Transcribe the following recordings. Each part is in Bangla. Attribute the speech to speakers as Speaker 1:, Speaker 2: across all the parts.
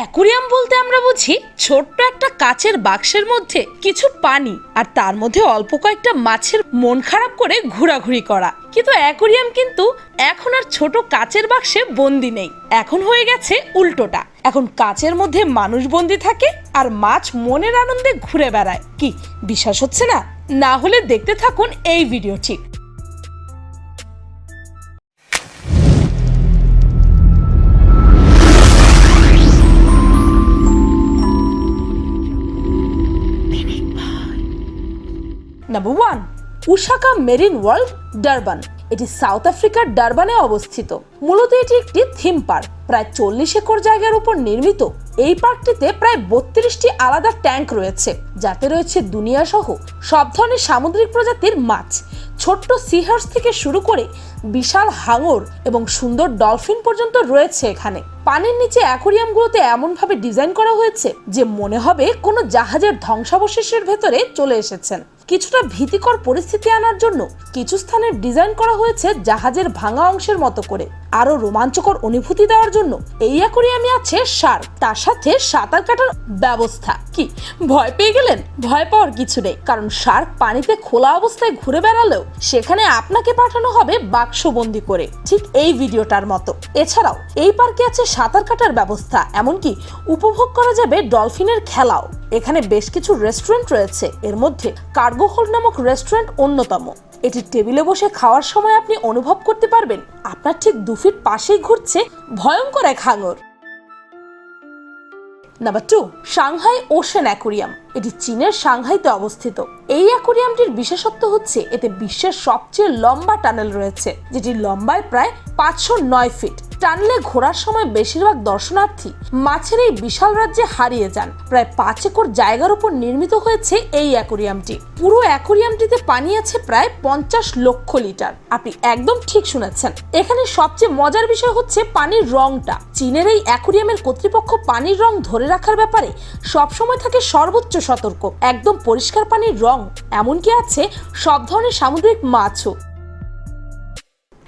Speaker 1: অ্যাকুরিয়াম বলতে আমরা বুঝি ছোট্ট একটা কাচের বাক্সের মধ্যে কিছু পানি আর তার মধ্যে অল্প কয়েকটা মাছের মন খারাপ করে ঘোরাঘুরি করা। কিন্তু অ্যাকুরিয়াম কিন্তু এখন আর ছোট কাচের বাক্সে বন্দি নেই। এখন হয়ে গেছে উল্টোটা। এখন কাচের মধ্যে মানুষ বন্দি থাকে আর মাছ মনের আনন্দে ঘুরে বেড়ায়। কি, বিশ্বাস হচ্ছে না? না হলে দেখতে থাকুন এই ভিডিওটি। UShaka marine world, Durban. এটি সাউথ আফ্রিকার ডারবানে অবস্থিত। মূলত এটি একটি থিম পার্ক। প্রায় চল্লিশ একর জায়গার উপর নির্মিত। এই পার্কটিতে প্রায় বত্রিশটি আলাদা ট্যাঙ্ক রয়েছে, যাতে রয়েছে দুনিয়া সহ সব ধরনের সামুদ্রিক প্রজাতির মাছ। ছোট্ট সিহার্স থেকে শুরু করে বিশাল হাঙর এবং সুন্দর ডলফিন পর্যন্ত রয়েছে এখানে। পানির নিচে অ্যাকোরিয়ামগুলোতে এমনভাবে ডিজাইন করা হয়েছে যে মনে হবে কোনো জাহাজের ধ্বংসাবশেষের ভেতরে চলে এসেছেন। কিছুটা ভীতিকর পরিস্থিতি আনার জন্য কিছু স্থানের ডিজাইন করা হয়েছে জাহাজের ভাঙা অংশের মতো করে। আরও রোমাঞ্চকর অনুভূতি দেওয়ার জন্য এই অ্যাকোরিয়ামে আছে শার্ক। তার সাথে সাঁতার কাটার ব্যবস্থা। কি? ভয় পেয়ে গেলেন? ভয় পাওয়ার কিছু নেই। কারণ শার্ক পানিতে খোলা অবস্থায় ঘুরে বেড়ালেও সেখানে আপনাকে পাঠানো হবে বাক্সবন্দি করে। ঠিক এই ভিডিওটার মতো। এছাড়াও, এই পার্কে আছে সাঁতার কাটার ব্যবস্থা। এমনকি উপভোগ করা যাবে ডলফিনের খেলাও। এখানে বেশ কিছু রেস্টুরেন্ট রয়েছে। এর মধ্যে কার্গো হোল্ড নামক রেস্টুরেন্ট অন্যতম। এটি টেবিলে বসে খাওয়ার সময় আপনি অনুভব করতে পারবেন আপনার ঠিক দু ফিট পাশেই ঘুরছে ভয়ঙ্কর এক হাঙর। Number two Shanghai ocean aquarium এটি চীনের সাংহাইতে অবস্থিত। এই অ্যাকোরিয়ামটির বিশেষত্ব হচ্ছে এতে বিশ্বের সবচেয়ে লম্বা টানেল রয়েছে যেটি লম্বায় প্রায় পাঁচশো নয় ফিট। টানলে ঘোরার সময় বেশিরভাগ দর্শনার্থী মাছের এই বিশাল রাজ্যে হারিয়ে যান। প্রায় পাঁচ একর জায়গার উপর নির্মিত হয়েছে এই অ্যাকোরিয়ামটি। পুরো অ্যাকোরিয়ামটিতে পানি আছে প্রায় পঞ্চাশ লক্ষ লিটার। আপনি একদম ঠিক শুনেছেন। এখানে সবচেয়ে মজার বিষয় হচ্ছে পানির রংটা। চীনের এই অ্যাকোরিয়ামের কর্তৃপক্ষ পানির রং ধরে রাখার ব্যাপারে সবসময় থাকে সর্বোচ্চ সতর্ক। একদম পরিষ্কার পানির রং, এমনকি আছে সব ধরনের সামুদ্রিক মাছও।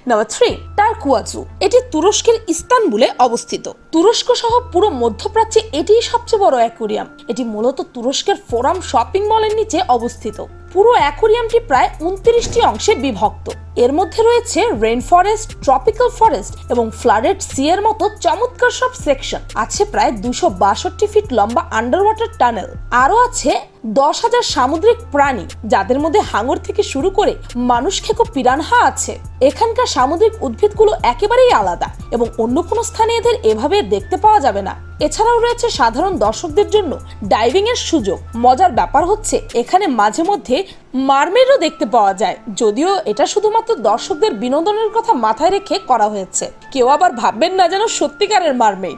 Speaker 1: নাম্বার থ্রি টার্কুয়াজু এটি তুরস্কের ইস্তানবুলে অবস্থিত। তুরস্ক সহ পুরো মধ্যপ্রাচ্যে এটিই সবচেয়ে বড় অ্যাকোরিয়াম। এটি মূলত তুরস্কের ফোরাম শপিং মলের নিচে অবস্থিত। পুরো অ্যাকোরিয়ামটি প্রায় উনত্রিশটি অংশে বিভক্ত। এর মধ্যে রয়েছে রেন ফরেস্ট ট্রপিক্যাল ফরেস্ট এবং ফ্লাডেড সি এর মতো চমৎকার সব সেকশন আছে প্রায় দুশো বাষট্টি ফিট লম্বা আন্ডার ওয়াটার টানেল আরও আছে দশ হাজার সামুদ্রিক প্রাণী, যাদের মধ্যে হাঙর থেকে শুরু করে মানুষ খেকো পিরানহা আছে। এখানকার সামুদ্রিক উদ্ভিদগুলো একেবারেই আলাদা। এবং অন্য কোনো স্থানে এদের এভাবে দেখতে পাওয়া যাবে না। এছাড়াও রয়েছে সাধারণ দর্শকদের জন্য ডাইভিং এর সুযোগ। মজার ব্যাপার হচ্ছে, এখানে মাঝে মধ্যে মারমেডও দেখতে পাওয়া যায়। যদিও এটা শুধুমাত্র দর্শকদের বিনোদনের কথা মাথায় রেখে করা হয়েছে। কেউ আবার ভাববেন না যেন সত্যিকারের মারমেড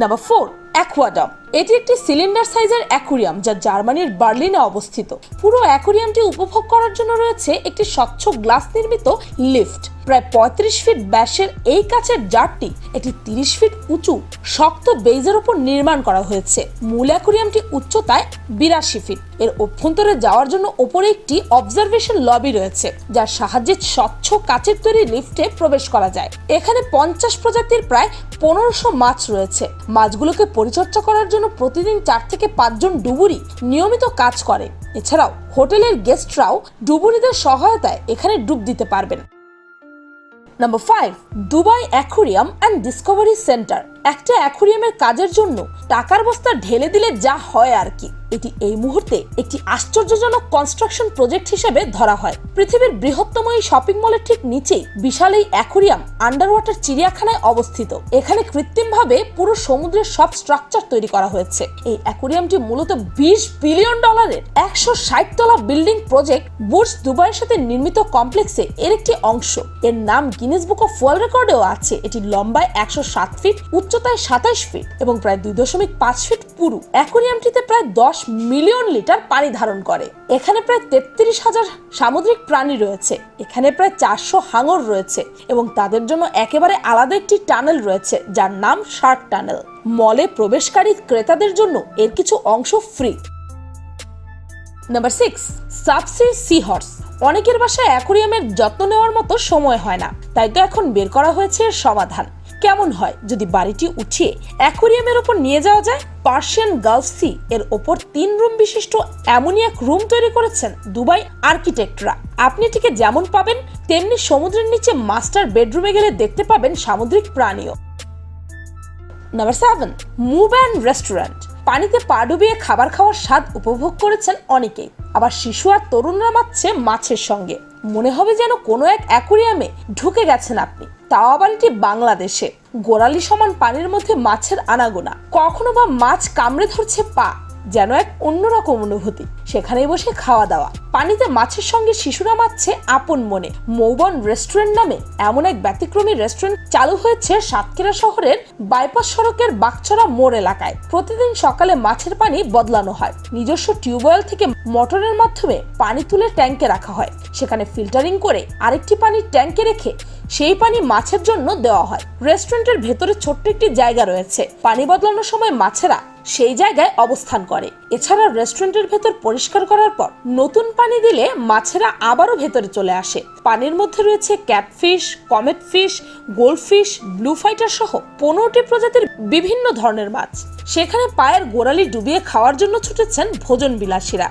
Speaker 1: নাম্বার ফোর অ্যাকুয়াডাম। এটি একটি সিলিন্ডার সাইজের অ্যাকুরিয়াম যা জার্মানির বার্লিনে অবস্থিত। পুরো অ্যাকুরিয়ামটি উপভোগ করার জন্য রয়েছে একটি স্বচ্ছ গ্লাস নির্মিত লিফট। প্রায় পঁয়ত্রিশ ফিট ব্যাসের এই কাচের জারটি এটি তিরিশ ফিট উঁচু, শক্ত বেজের উপর নির্মাণ করা হয়েছে। মূল অ্যাকুরিয়ামটি উচ্চতায় বিরাশি ফিট। এর অভ্যন্তরে যাওয়ার জন্য ওপরে একটি অবজারভেশন লবি রয়েছে, যার সাহায্যে স্বচ্ছ কাচের তৈরি লিফটে প্রবেশ করা যায়। এখানে পঞ্চাশ প্রজাতির প্রায় পনেরোশো মাছ রয়েছে। মাছগুলোকে পরিচর্যা করার জন্য প্রতিদিন চার থেকে পাঁচজন ডুবুরি নিয়মিত কাজ করে। এছাড়াও হোটেলের গেস্টরাও ডুবুরিদের সহায়তায় এখানে ডুব দিতে পারবেন। Number five Dubai aquarium and discovery centre. একটা অ্যাকুরিয়ামের কাজের জন্য টাকার বস্তা ঢেলে দিলে যা হয় আর কি। এটি এই মুহূর্তে একটি আশ্চর্যজনক কনস্ট্রাকশন প্রজেক্ট হিসেবে ধরা হয়। পৃথিবীর বৃহত্তম এই শপিং মলের ঠিক নিচেই বিশাল এই অ্যাকুরিয়াম আন্ডার ওয়াটার চিড়িয়াখানায় অবস্থিত। এখানে কৃত্রিমভাবে পুরো সমুদ্রের সব স্ট্রাকচার তৈরি করা হয়েছে। এই অ্যাকুরিয়ামটি মূলত বিশ বিলিয়ন ডলারের একশো ষাট তলা বিল্ডিং প্রজেক্ট বুর্জ দুবাইয়ের সাথে নির্মিত কমপ্লেক্সে এর একটি অংশ। এর নাম গিনেস বুক অফ ওয়ার্ল্ড রেকর্ডেও আছে। এটি লম্বায় একশো সাত ফিট উচ্চতায় সাতাশ ফিট এবং প্রায় দুই দশমিক পাঁচ ফিট পুরু। অ্যাকুরিয়ামটিতে প্রায় দশ মিলিয়ন লিটার পানি ধারণ করে। এখানে প্রায় তেত্রিশ হাজার সামুদ্রিক প্রাণী রয়েছে। এখানে প্রায় চারশো হাঙর রয়েছে এবং তাদের জন্য একেবারে আলাদা একটি টানেল রয়েছে, যার নাম শার্ক টানেল। মলে প্রবেশকারী ক্রেতাদের জন্য এর কিছু অংশ free number six subsea sea horse অনেকের বাসায় অ্যাকোরিয়ামের যত্ন নেওয়ার মতো সময় হয় না, তাই তো এখন বের করা হয়েছে এর সমাধান। কেমন হয়? যদি বাড়িটি উঠিয়ে অ্যাকোরিয়ামের ওপর নিয়ে যাওয়া যায়, পার্সিয়ান গালফ সি এর ওপর তিন রুম বিশিষ্ট এমনই এক রুম তৈরি করেছেন দুবাই আর্কিটেক্টরা। আপনি এটিকে যেমন পাবেন, তেমনি সমুদ্রের নিচে মাস্টার বেডরুমে গেলে দেখতে পাবেন সামুদ্রিক প্রাণীও। Number seven move and restaurant পানিতে পা ডুবিয়ে খাবার খাওয়ার স্বাদ উপভোগ করেছেন অনেকেই। আবার শিশু আর তরুণরা মাচ্ছে মাছের সঙ্গে। মনে হবে যেন কোনো এক অ্যাকুরিয়ামে ঢুকে গেছেন আপনি। তাও আবার এটি বাংলাদেশে। গোড়ালি সমান পানির মধ্যে মাছের আনাগোনা। কখনো বা মাছ কামড়ে ধরছে পা। যেন এক অন্যরকম অনুভূতি। সেখানে বসে খাওয়া দাওয়া। পানিতে মাছের সঙ্গে শিশুরা মাচ্ছে আপন মনে। মৌবন রেস্টুরেন্ট নামে এমন এক ব্যতিক্রমী রেস্টুরেন্ট চালু হয়েছে সাতক্ষীরা শহরের বাইপাস সড়কের বাগছড়া মোড় এলাকায়। প্রতিদিন সকালে মাছের পানি বদলানো হয়। নিজস্ব টিউবওয়েল থেকে মোটরের মাধ্যমে পানি তুলে ট্যাঙ্কে রাখা হয়। সেখানে ফিল্টারিং করে আরেকটি পানি ট্যাঙ্কে রেখে সেই পানি মাছের জন্য দেওয়া হয়। রেস্টুরেন্টের ভেতরে ছোট্ট একটি জায়গা রয়েছে। পানি বদলানোর সময় মাছেরা সেই জায়গায় অবস্থান করে। এছাড়া রেস্টুরেন্টের ভেতর পরিষ্কার করার পর নতুন পানি দিলে মাছেরা আবারও ভেতরে চলে আসে। পানির মধ্যে রয়েছে catfish, comet fish goldfish blue fighter সহ পনেরোটি প্রজাতির বিভিন্ন ধরনের মাছ। সেখানে পায়ের গোড়ালি ডুবিয়ে খাওয়ার জন্য ছুটেছেন ভোজন বিলাসীরা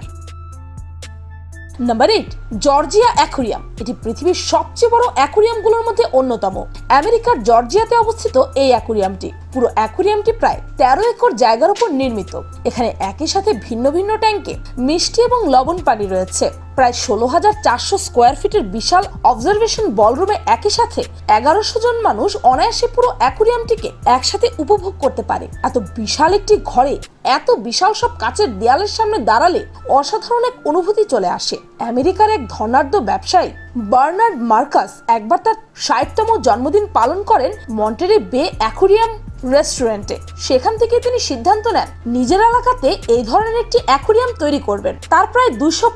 Speaker 1: নাম্বার এইট জর্জিয়া অ্যাকুরিয়াম এটি পৃথিবীর সবচেয়ে বড় অ্যাকুরিয়ামগুলোর মধ্যে অন্যতম। আমেরিকার জর্জিয়াতে অবস্থিত এই অ্যাকুরিয়ামটি পুরো অ্যাকুরিয়ামটি প্রায় তেরো একর জায়গার উপর নির্মিত। এখানে একই সাথে ভিন্ন ভিন্ন ট্যাঙ্কে মিষ্টি এবং লবণ পানি রয়েছে। প্রায় ষোলো হাজার চারশো স্কোয়ার ফিটের বিশাল অবজারভেশন বলরুমে একই সাথে এগারোশো জন মানুষ অনায়াসে পুরো অ্যাকুরিয়ামটিকে একসাথে উপভোগ করতে পারে। এত বিশাল একটি ঘরে এত বিশাল সব কাচের দেয়ালের সামনে দাঁড়ালে অসাধারণ এক অনুভূতি চলে আসে। আমেরিকার এক ধনাঢ্য ব্যবসায়ী বার্নার্ড মার্কাস একবার তার ষাটতম জন্মদিন পালন করেন মন্টেরে বে অ্যাকুরিয়াম রেস্টুরেন্টে সেখান থেকে তিনি সিদ্ধান্ত নেন, নিজের এলাকাতে এই ধরনের একটি অ্যাকুরিয়াম তৈরি করবেন। তার প্রায় দুশো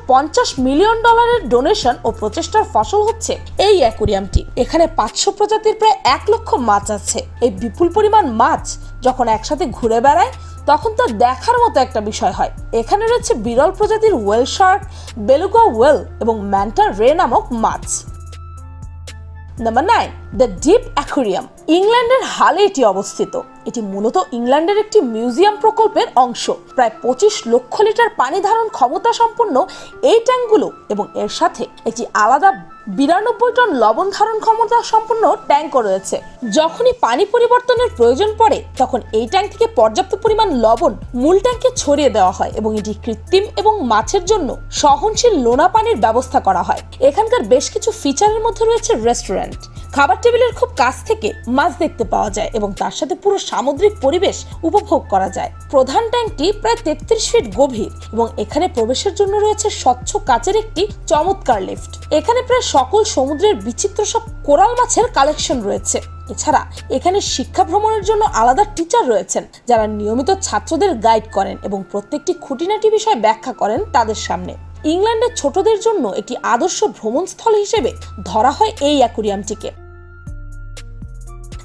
Speaker 1: মিলিয়ন ডলারের ডোনেশন ও প্রচেষ্টার ফসল হচ্ছে এই অ্যাকুরিয়ামটি। এখানে পাঁচশো প্রজাতির প্রায় এক লক্ষ মাছ আছে। এই বিপুল পরিমাণ মাছ যখন একসাথে ঘুরে বেড়ায়, তখন তো দেখার মতো একটা বিষয় হয়। এখানে রয়েছে বিরল প্রজাতির ওয়েল শার্ক, বেলুগা ওয়েল এবং ম্যান্টা রে নামক মাছ। Number nine the deep aquarium ইংল্যান্ডের হালে এটি অবস্থিত। এটি মূলত ইংল্যান্ডের একটি মিউজিয়াম প্রকল্পের অংশ। প্রায় পঁচিশ লক্ষ লিটার পানি ধারণ ক্ষমতা সম্পন্ন এই ট্যাঙ্কগুলো এবং এর সাথে একটি আলাদা বিরানব্বই টন লবণ ধারণ ক্ষমতা সম্পন্ন ট্যাঙ্কও রয়েছে। যখনই পানি পরিবর্তনের প্রয়োজন পড়ে, তখন এই ট্যাঙ্ক থেকে পর্যাপ্ত পরিমাণ লবণ মূল ট্যাঙ্কে ছড়িয়ে দেওয়া হয় এবং এটি কৃত্রিম এবং মাছের জন্য সহনশীল লোনা পানির ব্যবস্থা করা হয়। এখানকার বেশ কিছু ফিচারের মধ্যে রয়েছে রেস্টুরেন্ট। খাবার টেবিলের খুব কাছ থেকে মাছ দেখতে পাওয়া যায় এবং তার সাথে পুরো সামুদ্রিক পরিবেশ উপভোগ করা যায়। প্রধান ট্যাঙ্কটি প্রায় তেত্রিশ ফিট গভীর এবং এখানে প্রবেশের জন্য রয়েছে স্বচ্ছ কাচের একটি চমৎকার লিফট। এখানে প্রায় সকল সমুদ্রের বিচিত্র সব কোরাল মাছের কালেকশন রয়েছে। এছাড়া এখানে শিক্ষা ভ্রমণের জন্য আলাদা টিচার রয়েছেন, যারা নিয়মিত ছাত্রদের গাইড করেন এবং প্রত্যেকটি খুঁটিনাটি বিষয় ব্যাখ্যা করেন তাদের সামনে। ইংল্যান্ডের ছোটদের জন্য একটি আদর্শ ভ্রমণস্থল হিসেবে ধরা হয় এই অ্যাকুরিয়ামটিকে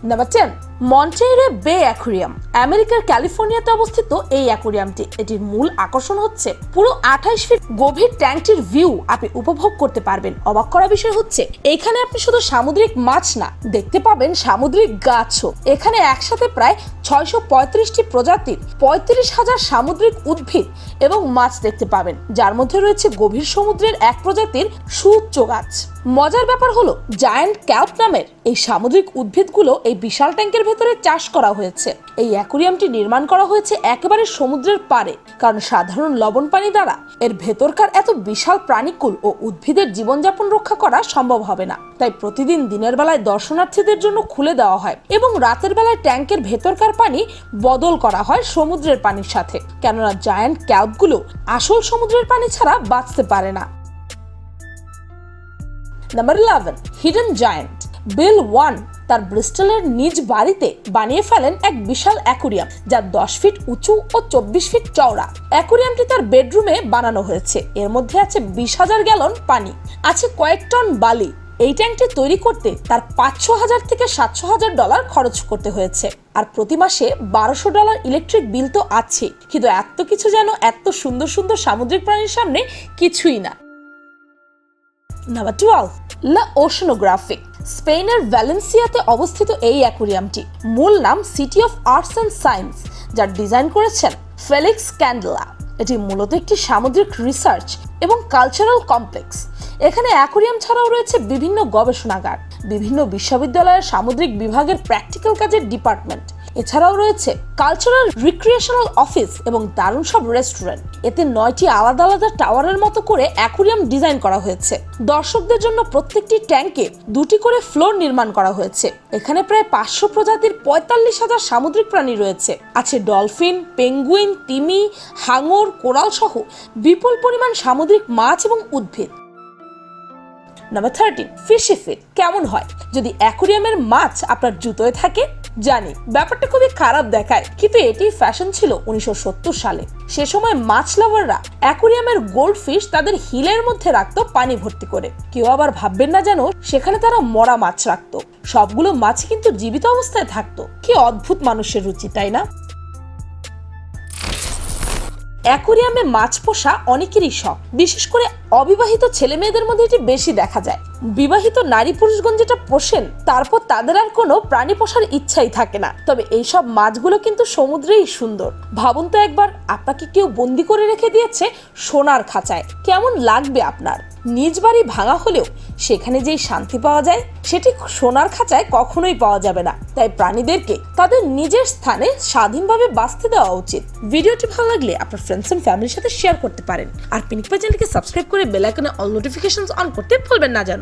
Speaker 1: নাম্বার টেন মন্টেরে বে অ্যাকুরিয়াম। আমেরিকার ক্যালিফোর্নিয়াতে অবস্থিত এই অ্যাকুরিয়ামটি। এটির মূল আকর্ষণ হচ্ছে পুরো আঠাইশ ফিট গভীর ট্যাঙ্কটির ভিউ আপনি উপভোগ করতে পারবেন। অবাক করা বিষয় হচ্ছে এখানে আপনি শুধু সামুদ্রিক মাছ না, দেখতে পাবেন সামুদ্রিক গাছও। এখানে একসাথে প্রায় ছয়শো পঁয়ত্রিশটি প্রজাতির পঁয়ত্রিশ হাজার সামুদ্রিক উদ্ভিদ এবং মাছ দেখতে পাবেন। যার মধ্যে রয়েছে গভীর সমুদ্রের এক প্রজাতির সুউচ্চ গাছ। মজার ব্যাপার হলো, জায়ান্ট ক্যাপ নামের এই সামুদ্রিক উদ্ভিদগুলো এই বিশাল ট্যাঙ্কের ভেতরে চাষ করা হয়েছে। এই অ্যাকুরিয়ামটি নির্মাণ করা হয়েছে একেবারে সমুদ্রের পারে কারণ সাধারণ লবণ পানি দ্বারা এর ভেতরকার এত বিশাল প্রাণীকুল ও উদ্ভিদের জীবনযাপন রক্ষা করা সম্ভব হবে না। তাই প্রতিদিন দিনের বেলায় দর্শনার্থীদের জন্য খুলে দেওয়া হয় এবং রাতের বেলায় ট্যাঙ্কের ভেতরকার পানি বদল করা হয় সমুদ্রের পানির সাথে। কেননা জায়ান্ট ক্যালপগুলো আসল সমুদ্রের পানি ছাড়া বাঁচতে পারে না। Number eleven hidden giant bill one তার ব্রিস্টলের নিজ বাড়িতে বানিয়ে ফেলেন এক বিশাল অ্যাকুরিয়াম, যা দশ ফিট উঁচু ও চব্বিশ ফিট চওড়া। অ্যাকুরিয়ামটি তার বেডরুমে বানানো হয়েছে। এর মধ্যে আছে বিশ হাজার গ্যালন পানি, আছে কয়েক টন বালি। এই ট্যাঙ্কটি তৈরি করতে তার পাঁচশো হাজার থেকে সাতশো হাজার ডলার খরচ করতে হয়েছে। আর প্রতি মাসে বারোশো ডলার ইলেকট্রিক বিল তো আছে কিন্তু এত কিছু যেন এত সুন্দর সুন্দর সামুদ্রিক প্রাণীর সামনে কিছুই না। নাম্বার টুয়েলভ লা ওশনোগ্রাফিক স্পেনের ভ্যালেন্সিয়াতে অবস্থিত এই অ্যাকুরিয়ামটি মূল নাম city of arts and science, যার ডিজাইন করেছেন ফেলিক্স ক্যান্ডেলা। এটি মূলত একটি সামুদ্রিক রিসার্চ এবং কালচারাল কমপ্লেক্স। এখানে অ্যাকুরিয়াম ছাড়াও রয়েছে বিভিন্ন গবেষণাগার, বিভিন্ন বিশ্ববিদ্যালয়ের সামুদ্রিক বিভাগের প্র্যাকটিক্যাল কাজের ডিপার্টমেন্ট এছাড়াও রয়েছে কালচারাল রিক্রিয়েশনাল অফিস এবং দারুণ সব রেস্টুরেন্ট এতে নয়টি আলাদা আলাদা টাওয়ারের মতো করে অ্যাকুরিয়াম ডিজাইন করা হয়েছে। দর্শকদের জন্য প্রত্যেকটি ট্যাঙ্কে দুটি করে ফ্লোর নির্মাণ করা হয়েছে। এখানে প্রায় পাঁচশো প্রজাতির পঁয়তাল্লিশ হাজার সামুদ্রিক প্রাণী রয়েছে। আছে ডলফিন পেঙ্গুইন তিমি, হাঙর, কোরাল সহ বিপুল পরিমাণ সামুদ্রিক মাছ এবং উদ্ভিদ। নাম্বার থার্টিন ফিশি কেমন হয়? যদি অ্যাকুরিয়ামের মাছ আপনার জুতোয় থাকে জানি, ব্যাপারটা খুবই খারাপ দেখায়। কিন্তু এটি ফ্যাশন ছিল উনিশশো সত্তর সালে। সে সময় মাছ লাভাররা অ্যাকুরিয়ামের গোল্ড ফিশ তাদের হিলের মধ্যে রাখতো পানি ভর্তি করে। কেউ আবার ভাববেন না যেন সেখানে তারা মরা মাছ রাখতো। সবগুলো মাছ কিন্তু জীবিত অবস্থায় থাকতো। কি অদ্ভুত মানুষের রুচি, তাই না? অ্যাকুরিয়ামে মাছ পোষা অনেকেরই শখ। বিশেষ করে অবিবাহিত ছেলে মেয়েদের মধ্যে এটি বেশি দেখা যায়। বিবাহিত নারী পুরুষগণ যেটা পোষেন, তারপর তাদের আর কোনো প্রাণী পোষার ইচ্ছাই থাকে না। তবে এইসব মাছগুলো কিন্তু সমুদ্রেই সুন্দর। ভাবুন তো একবার, আপনাকে কেউ বন্দি করে রেখে দিয়েছে সোনার খাঁচায়। কেমন লাগবে আপনার? নিজ বাড়ি ভাঙা হলেও সেখানে যেই শান্তি পাওয়া যায় সেটি সোনার খাঁচায় কখনোই পাওয়া যাবে না। তাই প্রাণীদেরকে তাদের নিজের স্থানে স্বাধীনভাবে বাঁচতে দেওয়া উচিত। ভিডিওটি ভালো লাগলে আপনার ফ্রেন্ডস এন্ড ফ্যামিলির সাথে শেয়ার করতে পারেন। আর পিনিক চ্যানেলকে সাবস্ক্রাইব করে বেল আইকনে অল নোটিফিকেশনস অন করতে ভুলবেন না যেন।